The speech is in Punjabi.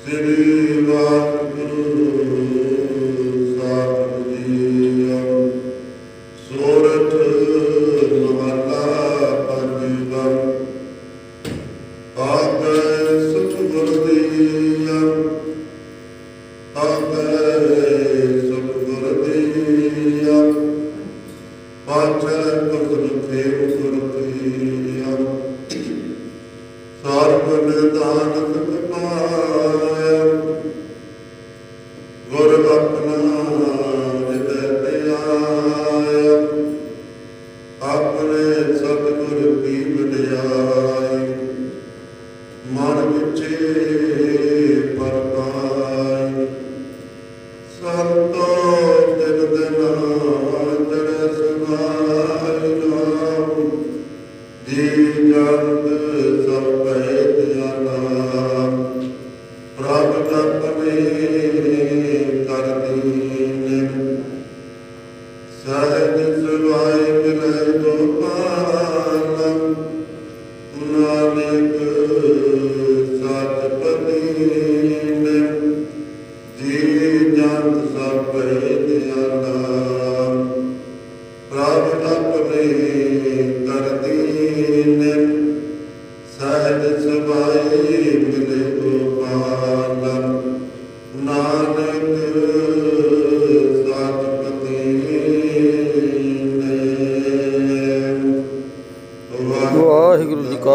ਸ੍ਰੀ ਵਾਹਿਗੁਰੂ ਸਾਹਿਬ ਜੀਓ ਸੋਰਠ ਮਹਲਾ ਪੰਜਵਾ ਆਗੈ ਸਤਿਗੁਰ ਦੀਆ ਆਗੈ ਸਤਿਗੁਰ ਦੀਆ ਪਾਛੈ ਗੁਰ ਤੇਗ ਗੁਰ ਦੀਆ ਸਰਬ ਨਿਦਾਨ ਜੀ ਜੰਤ ਸਭ ਪੈ ਦਿਆਲਾ ਪ੍ਰਭ ਆਪਣੇ ਕਰ ਦੀਨ ਸਹਿਜ ਸੁਭਾਈ ਮਿਲੈ ਗੋਪਾਲ ਨਾਨਕ